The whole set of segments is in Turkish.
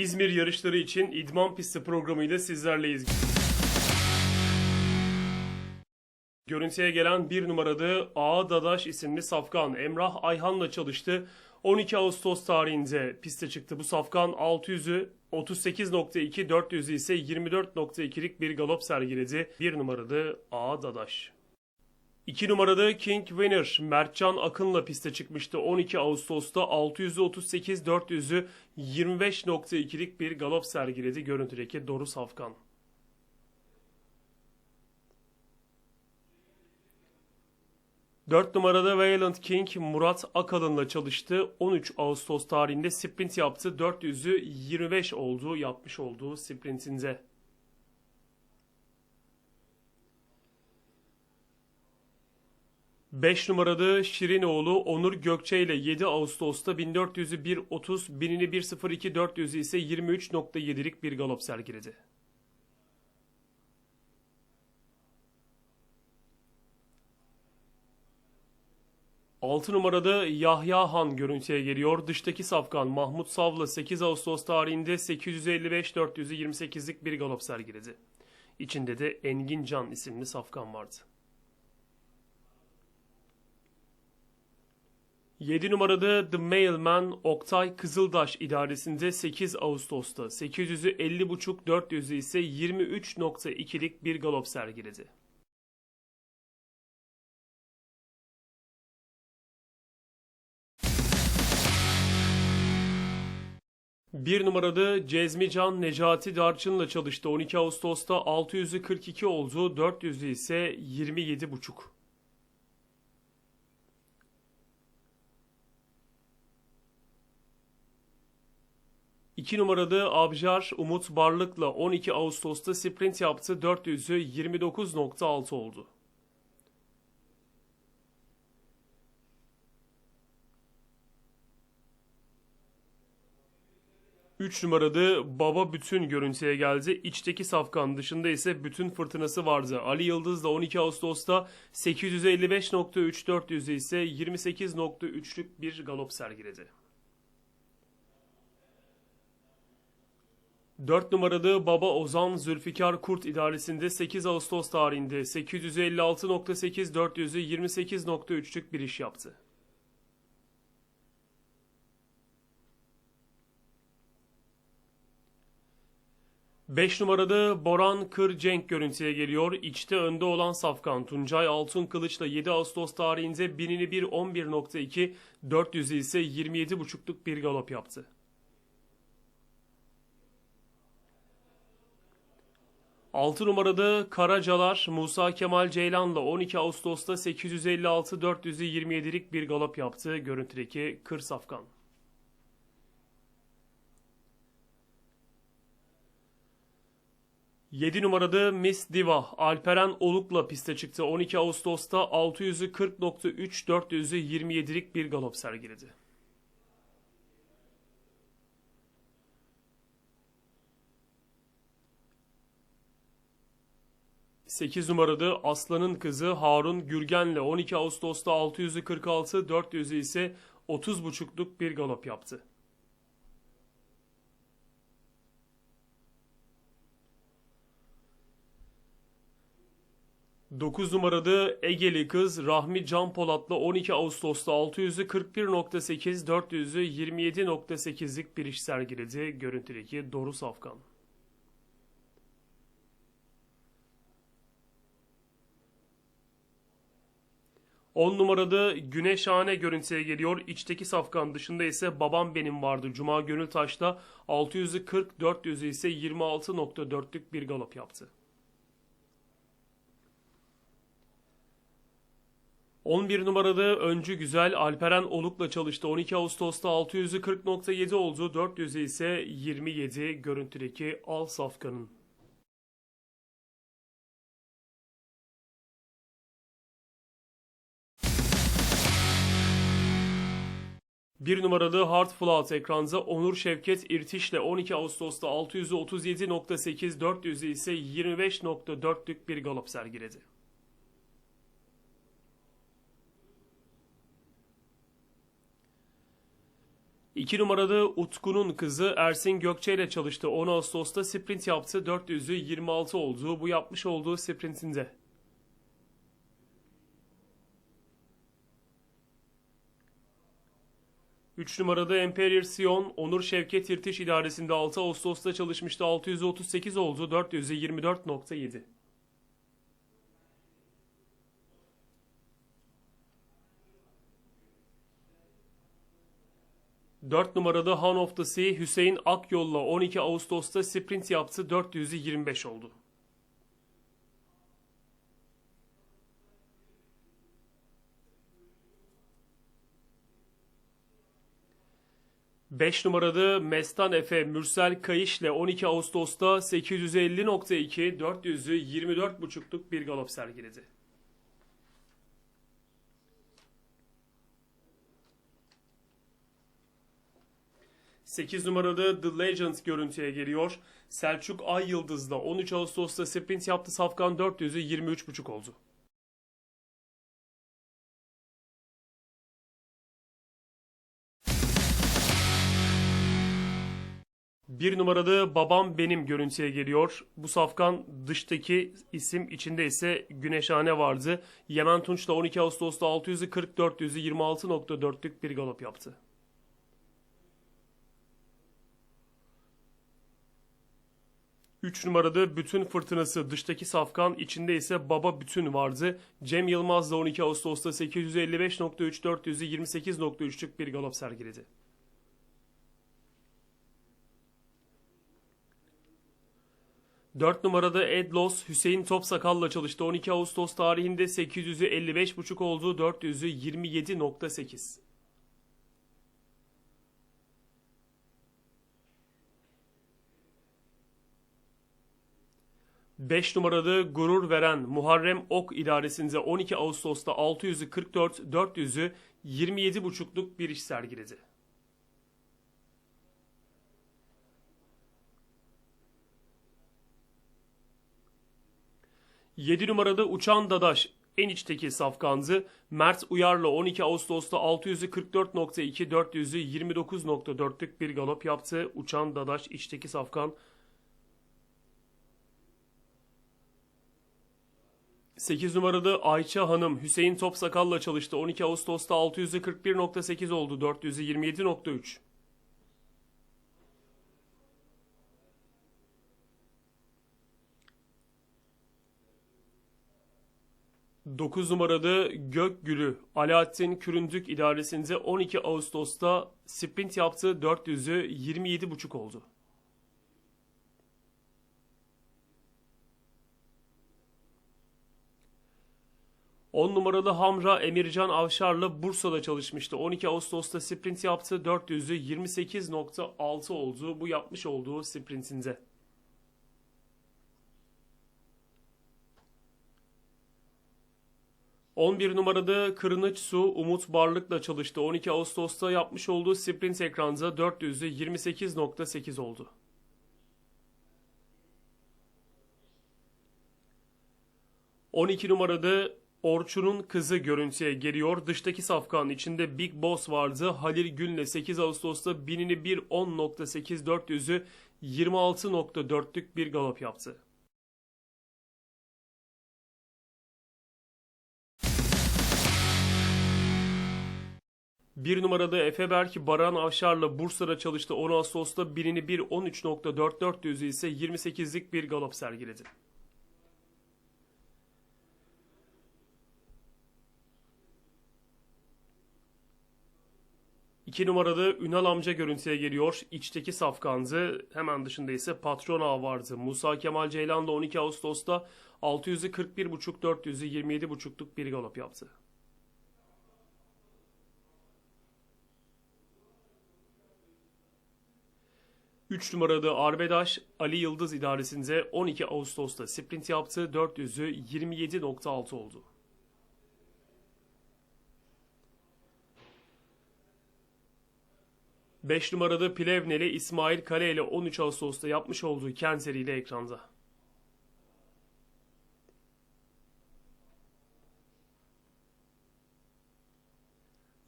İzmir yarışları için idman pisti programıyla sizlerleyiz. Görüntüye gelen bir numaralı Ağa Dadaş isimli safkan Emrah Ayhan'la çalıştı. 12 Ağustos tarihinde piste çıktı. Bu safkan 600'ü 38.2, 400'ü ise 24.2'lik bir galop sergiledi. Bir numaralı Ağa Dadaş. 2 numaralı King Winner Mertcan Akın'la piste çıkmıştı. 12 Ağustos'ta 600'ü 38, 400'ü 25.2'lik bir galop sergiledi. Görüntüdeki Doru Safkan. Dört numarada Valiant King Murat Akalın'la çalıştı. 13 Ağustos tarihinde sprint yaptı. 400'ü 25 oldu yapmış olduğu sprintinde. 5 numaralı Şirinoğlu Onur Gökçe ile 7 Ağustos'ta 1400'ü 1.30, 1000'ini 1.02, 400'ü ise 23.7'lik bir galop sergiledi. Altı numarada Yahya Han görüntüye geliyor. Dıştaki safkan Mahmut Savlı 8 Ağustos tarihinde 855-400'ü 28'lik bir galop sergiledi. İçinde de Engin Can isimli safkan vardı. 7 numarada The Mailman Oktay Kızıldaş idaresinde 8 Ağustos'ta 800'ü 50.5 400'ü ise 23.2'lik bir galop sergiledi. Bir numarada Cezmican Necati Darçın'la çalıştı. 12 Ağustos'ta 600'ü 42 oldu, 400'ü ise 27.5. 2 numaralı Abjar Umut Barlık'la 12 Ağustos'ta sprint yaptı. 400'ü 29.6 oldu. Üç numaralı Baba Bütün görüntüye geldi. İçteki safkan dışında ise bütün fırtınası vardı. Ali Yıldız da 12 Ağustos'ta 855.3 400'ü ise 28.3'lük bir galop sergiledi. 4 numaralı Baba Ozan Zülfikar Kurt idaresinde 8 Ağustos tarihinde 856.8 400'ü 28.3'lük bir iş yaptı. Beş numaralı Boran Kır Cenk görüntüye geliyor. İçte önde olan Safkan Tuncay Altın Kılıç'la 7 Ağustos tarihinde binini 1 11.2 400'ü ise 27.5'luk bir galop yaptı. 6 numarada Karacalar Musa Kemal Ceylan'la 12 Ağustos'ta 856 427'lik bir galop yaptı görüntüdeki Kır Safkan. Yedi numarada Miss Diva Alperen Oluk'la piste çıktı. 12 Ağustos'ta 600'ü 40.3 400'ü 27'lik bir galop sergiledi. 8 numaralı Aslan'ın kızı Harun Gürgen'le 12 Ağustos'ta 600'ü 46, 400'ü ise 30.5'luk bir galop yaptı. Dokuz numaralı Egeli kız Rahmi Can Polat'la 12 Ağustos'ta 600'ü 41.8, 400'ü 27.8'lik bir iş sergiledi. Görüntüdeki Doru Safkan. 10 numarada Güneşhane görüntüye geliyor. İçteki safkan dışında ise Babam Benim vardı. Cuma Gönül Taş'ta 600'ü 40, 400'ü ise 26.4'lük bir galop yaptı. 11 numarada öncü güzel Alperen Oluk'la çalıştı. 12 Ağustos'ta 600'ü 40.7 oldu. 400'ü ise 27 görüntüdeki Al Safkan'ın. Bir numaralı Hard Flout ekranda Onur Şevket İrtiş'le 12 Ağustos'ta 637.8, 400'ü ise 25.4'lük bir galop sergiledi. 2 numarada Utku'nun kızı Ersin Gökçe ile çalıştı. 10 Ağustos'ta sprint yaptı. 400'ü 26 oldu. Bu yapmış olduğu sprintinde. Üç numarada Emperor Sion, Onur Şevket İrtiş idaresinde 6 Ağustos'ta çalışmıştı. 638 oldu. 400'ü 24.7. 4 numarada Han of the Sea Hüseyin Akyol'la 12 Ağustos'ta sprint yaptı. 400'ü 25 oldu. Beş numarada Mestan Efe Mürsel Kayış ile 12 Ağustos'ta 850.2 400'ü 24.5'luk bir galop sergiledi. 8 numarada The Legend görüntüye geliyor. Selçuk Ay Yıldız'da 13 Ağustos'ta sprint yaptı. Safkan 400'ü 23.5 oldu. Bir numarada Babam Benim görüntüye geliyor. Bu safkan dıştaki isim içinde ise Güneşhane vardı. Yemen Tunç'la 12 Ağustos'ta 600'ü 40 400'ü 26.4'lük bir galop yaptı. 3 numarada bütün fırtınası dıştaki safkan içinde ise baba bütün vardı. Cem Yılmaz da 12 Ağustos'ta 855.3 400'ü 28.3'lük bir galop sergiledi. Dört numarada Edlos Hüseyin Topsakal'la çalıştı. 12 Ağustos tarihinde 800'ü 55.5 oldu. 400'ü 27.8. 5 numaralı gurur veren Muharrem Ok idaresinde 12 Ağustos'ta 600'ü 44, 400'ü 27,5'luk bir iş sergiledi. Yedi numarada Uçan Dadaş en içteki safkanzı Mert Uyar'la 12 Ağustos'ta 600'ü 44.2 400'ü 29.4'lük bir galop yaptı. Uçan Dadaş içteki safkan 8 numarada Ayça Hanım Hüseyin Topsakal'la çalıştı. 12 Ağustos'ta 641.8 oldu. 427.3. Dokuz numarada Gökgülü Alaaddin Küründük idaresinde 12 Ağustos'ta sprint yaptı. 400'ü 27.5 oldu. 10 numaralı Hamra Emircan Avşar'la Bursa'da çalışmıştı. 12 Ağustos'ta sprint yaptı. 400'ü 28.6 oldu bu yapmış olduğu sprintinde. ...11 numarada Kırınıç Su Umut Barlık'la çalıştı. 12 Ağustos'ta yapmış olduğu sprint ekranda 400'ü 28.8 oldu. 12 numarada Orçun'un kızı görüntüye geliyor. Dıştaki safkanın içinde Big Boss vardı. Halil Gül'le 8 Ağustos'ta binini 1 10.8 400'ü 26.4'lük bir galop yaptı. Bir numarada Efe Berk Baran Avşar'la Bursa'da çalıştı. 10 Ağustos'ta binini 1 13.4 400'ü ise 28'lik bir galop sergiledi. 2 numarada Ünal amca görüntüye geliyor. İçteki safkandı. Hemen dışında ise Patron Ağa vardı. Musa Kemal Ceylan da 12 Ağustos'ta 600'ü 41.5 400'ü 27.5'luk bir galop yaptı. Üç numarada Arbedaş Ali Yıldız idaresinde 12 Ağustos'ta sprint yaptı. 400'ü 27.6 oldu. 5 numarada Plevneli İsmail Kale ile 13 Ağustos'ta yapmış olduğu Kent ile ekranda.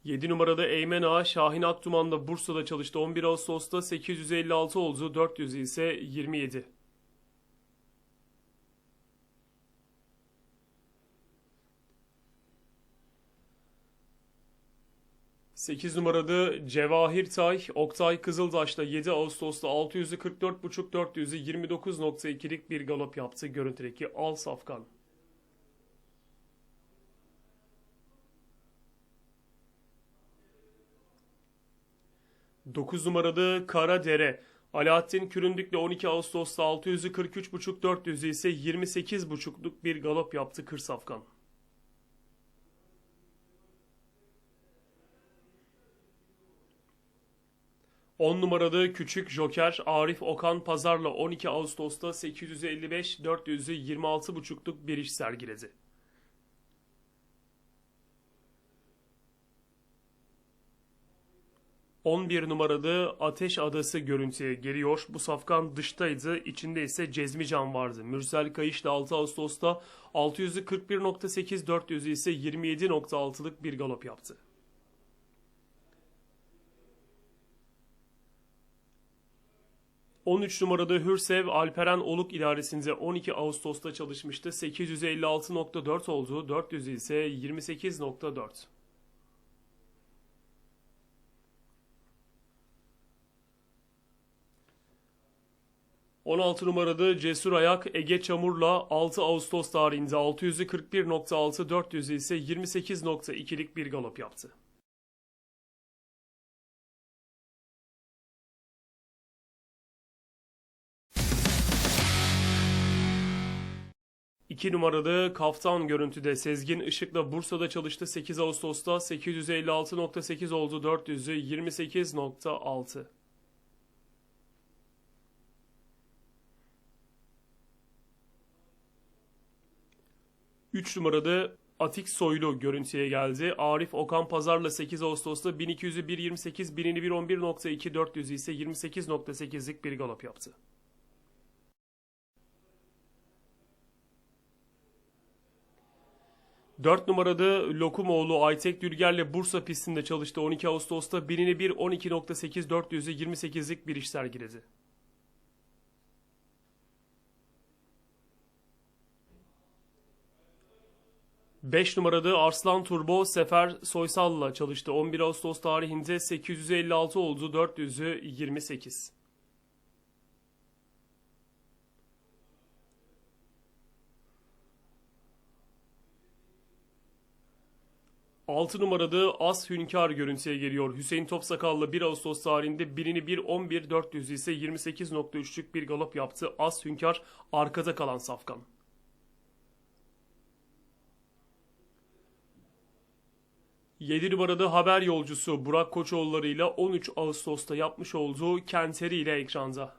7 numarada Eymen Ağa Şahin Aktuman'da Bursa'da çalıştı. 11 Ağustos'ta 856 oldu. 400 ise 27. Sekiz numarada Cevahir Tay, Oktay Kızıldaş'ta 7 Ağustos'ta 600'ü 44.5 400'ü 29.2'lik bir galop yaptı. Görüntüdeki Al Safkan. 9 numarada Karadere. Alaaddin Küründük'le 12 Ağustos'ta 600'ü 43.5 400'ü ise 28.5'luk bir galop yaptı Kır Safkan. On numarada Küçük Joker Arif Okan Pazar'la 12 Ağustos'ta 855 400'ü 26.5'luk bir iş sergiledi. 11 numaralı Ateş Adası görüntüye geliyor. Bu safkan dıştaydı. İçinde ise Cezmi Can vardı. Mürsel Kayış'la 6 Ağustos'ta 600'ü 41.8 400'ü ise 27.6'lık bir galop yaptı. ...13 numarada Hürsev Alperen Oluk idaresinde 12 Ağustos'ta çalışmıştı. 856.4 oldu. 400 ise 28.4. 16 numarada Cesur Ayak Ege Çamur'la 6 Ağustos tarihinde 600'ü 41.6 400'ü ise 28.2'lik bir galop yaptı. İki numaralı kaftan görüntüde Sezgin Işık'la Bursa'da çalıştı. 8 Ağustos'ta 856.8 oldu 400'ü 28.6. 3 numarada Atik Soylu görüntüye geldi. Arif Okan Pazar'la 8 Ağustos'ta 1200'ü 1.28, 1000'ini 1.11.2, 400'ü ise 28.8'lik bir galop yaptı. Dört numarada Lokumoğlu Aytek Dülger'le Bursa pistinde çalıştı. 12 Ağustos'ta 1000'ini 1, 12.8, 400'ü 28'lik bir iş sergiledi. 5 numarada Arslan Turbo Sefer Soysal'la çalıştı. 11 Ağustos tarihinde 856 oldu. 400'ü 28. Altı numarada As Hünkar görüntüye geliyor. Hüseyin Topsakal'la 1 Ağustos tarihinde birini 1 11 400 ise 28.3'lük bir galop yaptı. As Hünkar arkada kalan safkan. 7 numarada haber yolcusu Burak Koçoğulları ile 13 Ağustos'ta yapmış olduğu Kenteri ile ekranda.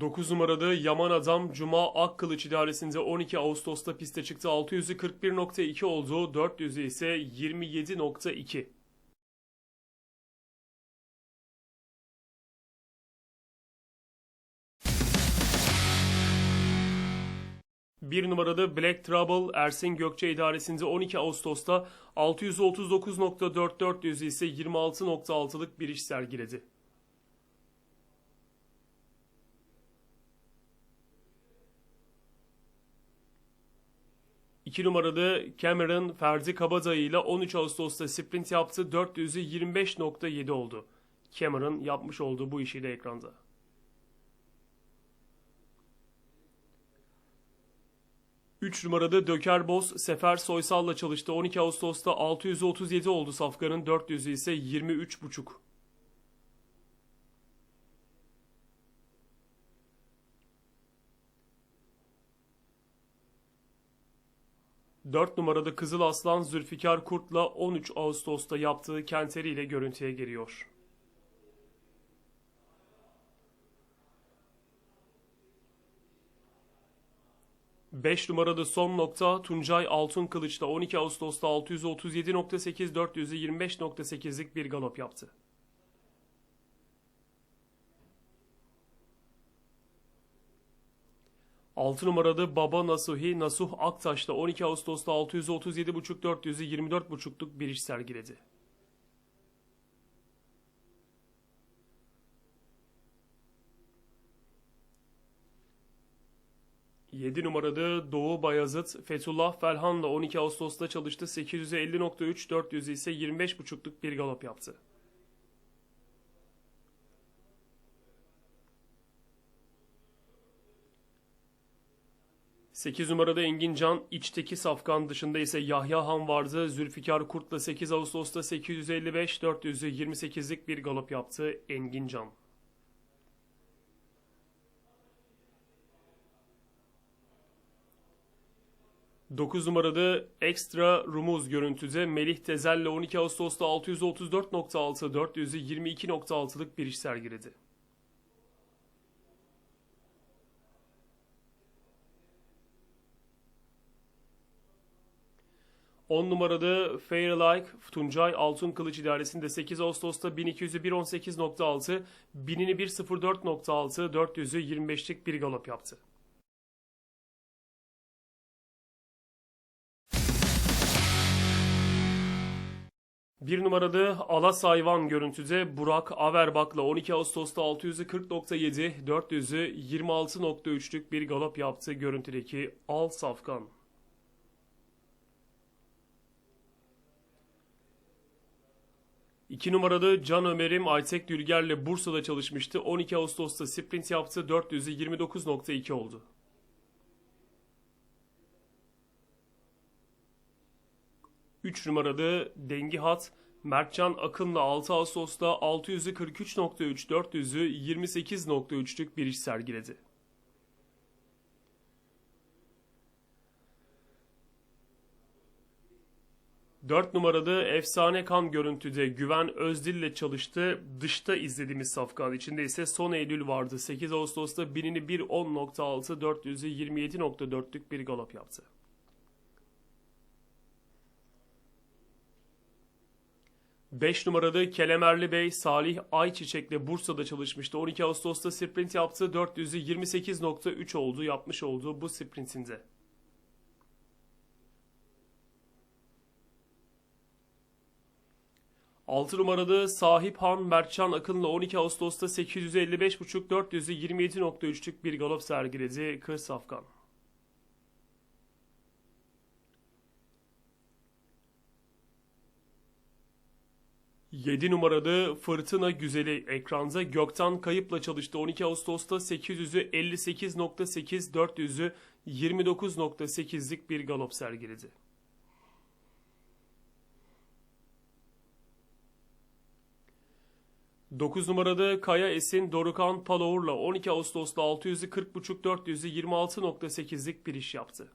Dokuz numarada Yaman Adam Cuma Akkılıç idaresinde 12 Ağustos'ta piste çıktı. 600'ü 41.2 oldu. 400'ü ise 27.2. Bir numarada Black Trouble Ersin Gökçe idaresinde 12 Ağustos'ta 639.4400 ise 26.6'lık bir iş sergiledi. İki numarada Cameron Ferdi Kabadayı ile 13 Ağustos'ta sprint yaptı. 400'ü 25.7 oldu. Cameron yapmış olduğu bu işiyle ekranda. 3 numarada Döker Boz Sefer Soysal'la çalıştı. 12 Ağustos'ta 637 oldu Safkan'ın 400'ü ise 23,5. Dört numarada Kızıl Aslan Zülfikar Kurt'la 13 Ağustos'ta yaptığı Kenteri ile görüntüye geliyor. 5 numarada son nokta Tuncay Altın Kılıç'ta 12 Ağustos'ta 637.8 400'ü 25.8'lik bir galop yaptı. 6 numaralı Baba Nasuhi Nasuh Aktaş'ta 12 Ağustos'ta 637.5 424.5'luk bir iş sergiledi. 7 numaralı Doğu Bayazıt Fethullah Felhan'la 12 Ağustos'ta çalıştı. 850.3, 400 ise 25.5'luk bir galop yaptı. Sekiz numarada Engin Can, içteki safkan dışında ise Yahya Han vardı. Zülfikar Kurt'la 8 Ağustos'ta 855, 428'lik bir galop yaptı Engin Can. 9 numarada Extra Rumuz görüntüde Melih Tezel'le 12 Ağustos'ta 634.6, 422.6'lık bir iş sergiledi. On numarada Fairlike Tuncay Altın Kılıç idaresinde 8 Ağustos'ta 1200'ü 118.6, 1000'ini 104.6, 400'ü 25'lik bir galop yaptı. Bir numaralı Alas Hayvan görüntüde Burak Averbak'la 12 Ağustos'ta 640.7, 400'ü 26.3'lük bir galop yaptı görüntüdeki Al Safkan. İki numaralı Can Ömer'im Aytek Dülger'le Bursa'da çalışmıştı. 12 Ağustos'ta sprint yaptı. 400'ü 29.2 oldu. 3 numaralı Dengi Hat Mertcan Akın'la 6 Ağustos'ta 600'ü 43.3, 400'ü 28.3'lük bir iş sergiledi. Dört numaralı efsane kan görüntüde Güven Özdil ile çalıştı. Dışta izlediğimiz safkan içinde ise son Eylül vardı. 8 Ağustos'ta binini 1.10.6, 400'ü 27.4'lük bir galop yaptı. 5 numarada Kelemerli Bey Salih Ayçiçek'le Bursa'da çalışmıştı. 12 Ağustos'ta sprint yaptı. 400'ü 28.3 oldu yapmış olduğu bu sprintinde. Altı numaralı Sahip Han Mertcan Akın'la 12 Ağustos'ta 855.5 400'ü 27.3'lük bir galop sergiledi Kır Safkan. 7 numaralı Fırtına Güzeli ekranda Gökten Kayıp'la çalıştı. 12 Ağustos'ta 800'ü 58.8, 400'ü 29.8'lik bir galop sergiledi. Dokuz numarada Kaya Esin Dorukan Palour'la 12 Ağustos'ta 600'ü 40.5 400'ü 26.8'lik bir iş yaptı.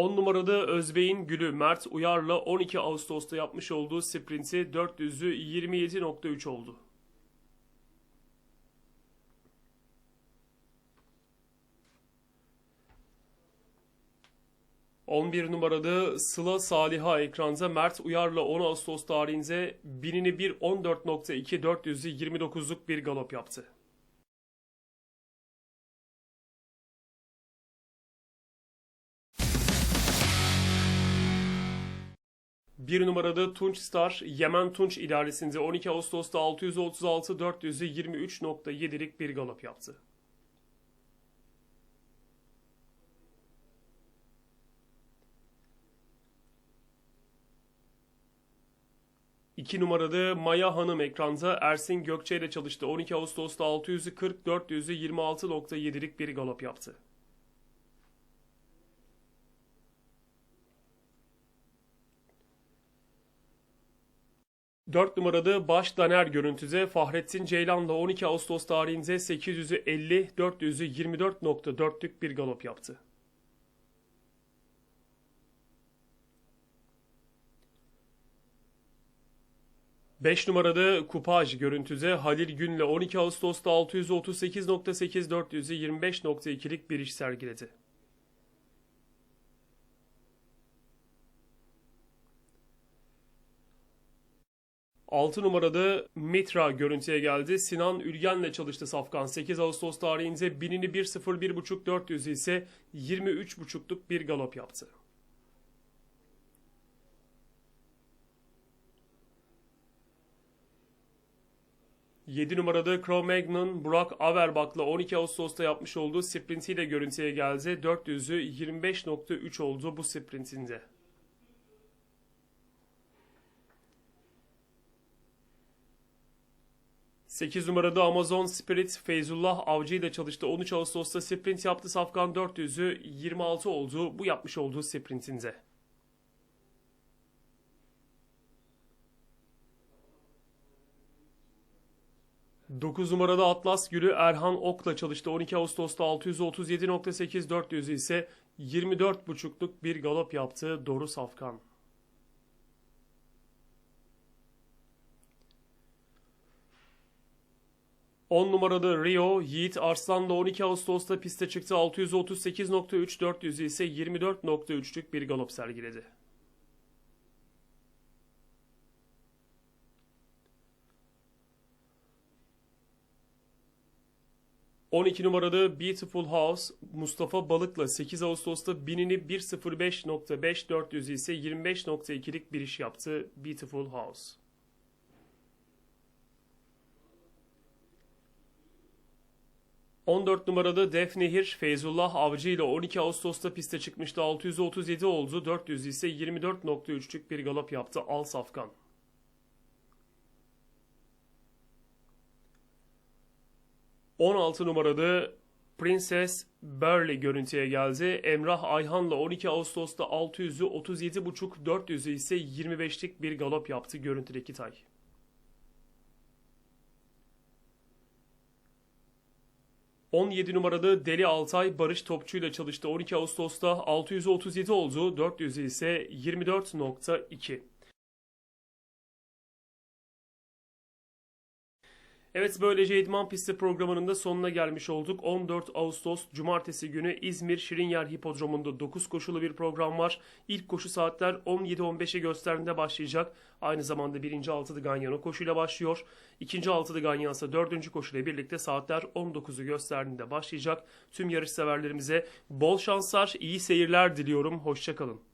10 numarada Özbey'in Gülü Mert Uyar'la 12 Ağustos'ta yapmış olduğu sprinti 400'ü 27.3 oldu. ...11 numarada Sıla Saliha ekranda Mert Uyar'la 10 Ağustos tarihinde binini bir 14.2 400'ü 29'luk bir galop yaptı. Bir numarada Tunç Star, Yemen Tunç idaresinde 12 Ağustos'ta 636 400'ü 23.7'lik bir galop yaptı. İki numarada Maya Hanım ekranda Ersin Gökçe ile çalıştı. 12 Ağustos'ta 600'ü 40 400'ü 26.7'lik bir galop yaptı. 4 numarada baş daner görüntüde Fahrettin Ceylan'la 12 Ağustos tarihinde 800'ü 50, 400'ü 24.4'lük bir galop yaptı. Beş numarada kupaj görüntüde Halil Gün'le 12 Ağustos'ta 638.8 400'ü 25.2'lik bir iş sergiledi. 6 numarada Mitra görüntüye geldi. Sinan Ülgen'le çalıştı Safkan. 8 Ağustos tarihinde binini 1.01.5 400 ise 23.5'luk bir galop yaptı. Yedi numarada Cro-Magnon Burak Averbak'la 12 Ağustos'ta yapmış olduğu sprintiyle görüntüye geldi. 400'ü 25.3 oldu bu sprintinde. 8 numarada Amazon Spirit Feyzullah Avcı ile çalıştı. 13 Ağustos'ta sprint yaptı. Safkan 400'ü 26 oldu bu yapmış olduğu sprintinde. Dokuz numarada Atlas Gülü Erhan Ok'la çalıştı. 12 Ağustos'ta 637.8 400 ise 24.5'luk bir galop yaptı Doru Safkan. 10 numaralı Rio, Yiğit Arslan'la 12 Ağustos'ta piste çıktı. 638.3, 400 ise 24.3'lük bir galop sergiledi. ...12 numaralı Beautiful House Mustafa Balık'la 8 Ağustos'ta binini 1.05.5 400 ise 25.2'lik bir iş yaptı Beautiful House. 14 numarada Def Nehir Feyzullah Avcı ile 12 Ağustos'ta piste çıkmıştı. 637 oldu. 400 ise 24.3'lük bir galop yaptı Al Safkan. ...16 numarada Princess Burley görüntüye geldi. Emrah Ayhan'la 12 Ağustos'ta 600'ü 37.5, 400'ü ise 25'lik bir galop yaptı görüntüdeki tay. 17 numaralı Deli Altay Barış Topçu ile çalıştı. 12 Ağustos'ta 637 oldu. 400 ise 24.2. Evet böylece İdman Pisti programının da sonuna gelmiş olduk. 14 Ağustos Cumartesi günü İzmir Şirinyer Hipodromu'nda 9 koşulu bir program var. İlk koşu saatler 17-15'e gösterdiğinde başlayacak. Aynı zamanda birinci altılı Ganyan'a koşuyla başlıyor. İkinci altılı Ganyan ise dördüncü koşuyla birlikte saatler 19'u gösterdiğinde başlayacak. Tüm yarış severlerimize bol şanslar, iyi seyirler diliyorum. Hoşçakalın.